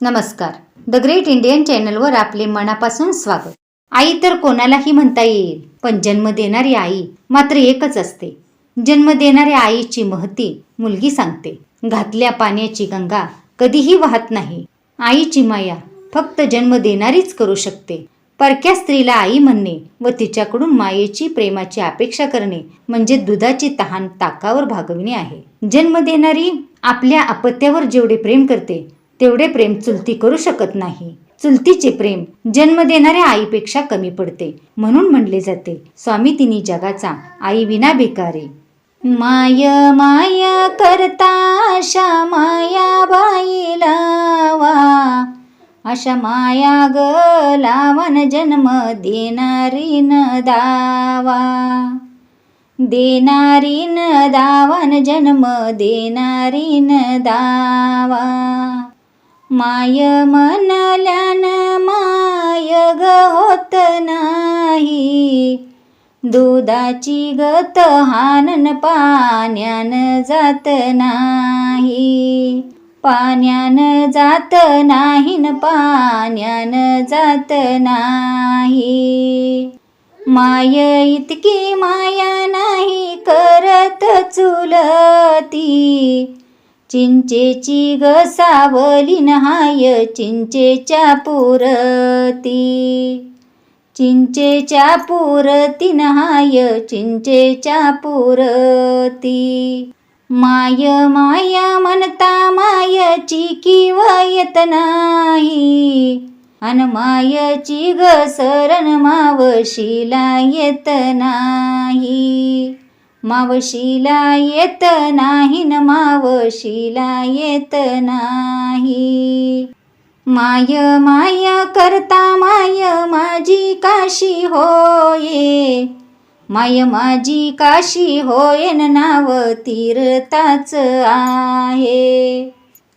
नमस्कार. The great Indian चॅनलवर आपले मनापासून स्वागत. आई तर कोणालाही म्हणता येईल पण जन्म देणारी आई मात्र एकच असते. जन्म देणाऱ्या आईची महती मुलगी सांगते. घातल्या पाण्याची गंगा कधीही वाहत नाही. आईची माया फक्त जन्म देणारीच करू शकते. परक्या स्त्रीला आई म्हणणे व तिच्याकडून मायेची प्रेमाची अपेक्षा करणे म्हणजे दुधाची तहान ताकावर भागविणे आहे. जन्म देणारी आपल्या अपत्यावर जेवढे प्रेम करते तेवढे प्रेम चुलती करू शकत नाही. चुलतीचे प्रेम जन्म देणाऱ्या आईपेक्षा कमी पडते. म्हणून म्हणले जाते स्वामी तिनी जगाचा आई विना बेकारे माय माया करता अशा माया बाई वा अशा माया ग लावन जन्म देणारी न दावा. देणारी न दावन जन्म देणारी न दावा. माय म्हणल्यान माय ग होत नाही. दुधाची गत हानन पाण्यान जात नाही. पाण्यान जात नाही न पाण्यान जात नाही. माय इतकी माया नाही करत चुलती. चिंचेची ग सावली नहाय चिंचेच्या पुरती. चिंचेच्या पुरती नहाय चिंचेच्या पुरती. माय माया म्हणता मायची किव येत नाही. अन मायची ग सरण मावशीला येत नाही. मावशीला येत नाही न मावशीला येत नाही. माय माय करता माय माझी काशी होये. माय माझी काशी होय नाव तीर्थाच आहे.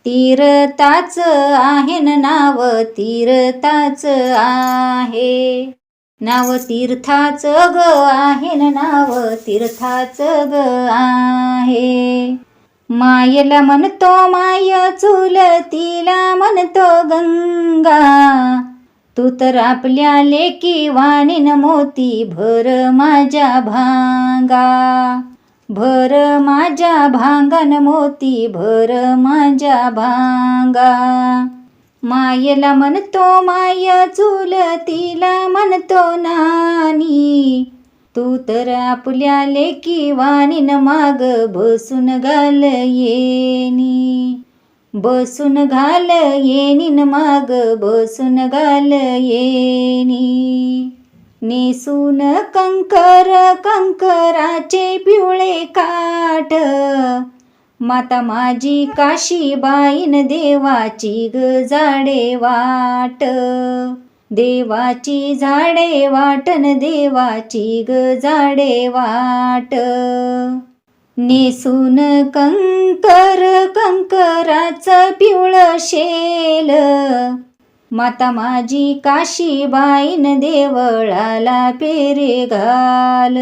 तीर्थाच आहे नाव तीर्थाच आहे. नाव तीर्थाच ग आहे नाव तीर्थाच ग आहे. मायला म्हणतो माय चुलतीला म्हणतो गंगा. तू तर आपल्या लेकी वाणीन मोती भर माझ्या भांगा. भर माझ्या भांगन मोती भर माझ्या भांगा. मायेला म्हणतो माय चुलतीला म्हणतो नानी. तू तर आपल्या लेकी वाणीन माग बसून घाल येनी. बसून घाल येनीन माग बसून घाल येनी. नेसून कंकर कंकराचे पिवळे काठ. माता माझी काशीबाईन देवाची ग झाडे वाट. देवाची झाडे वाटन देवाची ग झाडे वाट. नेसून कंकर कंकराचं पिवळ शेल. माता माझी काशीबाईन देवळाला पेरे घाल.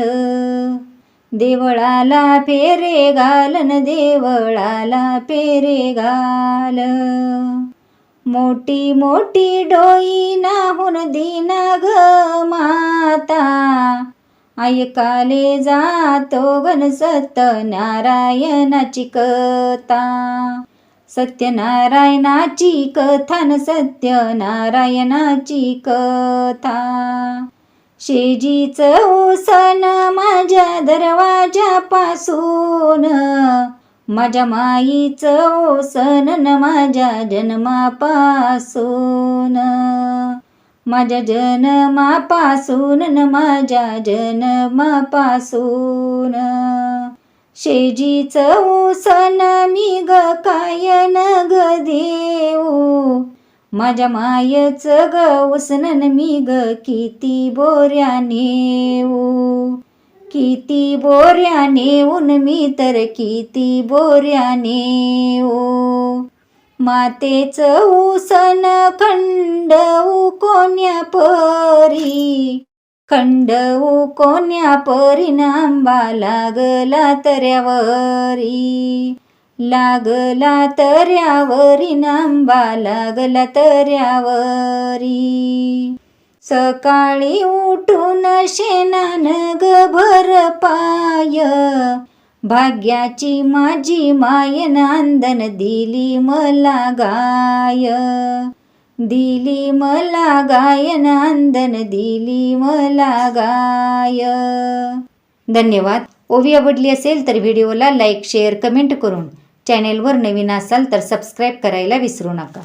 देवळाला फेरे घालन देवळाला फेरे घाल. मोठी मोठी डोई नाहून दिना ग माता. ऐकाले जातो गण सत्यनारायणाची कथा. सत्यनारायणाची कथा न सत्यनारायणाची कथा. शेजीच ओसन माझ्या दरवाजापासून. माझ्या माईचं ओसन न माझ्या जन्मापासून. माझ्या जन्मापासून न माझ्या जन्मापासून. शेजीचं ओसन मी ग काय न ग दे माझ्या मायचं ग उसनन मी ग किती बोऱ्या नेऊ किती बोऱ्या नेऊन मी तर किती बोऱ्या नेऊ मातेच उसन खंडऊ कोण्या परी खंडऊ कोण्या परी नांबा लागला तऱ्यावरी. लागला तऱ्यावरी नांबा लागला तऱ्यावरी. सकाळी उठून शेणान गभर पाय. भाग्याची माझी माय नांदन दिली मला गाय. दिली मला गाय नांदन दिली मला गाय. धन्यवाद. ओवी आवडली असेल तर व्हिडिओला लाईक शेअर कमेंट करून चॅनेलवर नवीन असाल तर सबस्क्राईब करायला विसरू नका.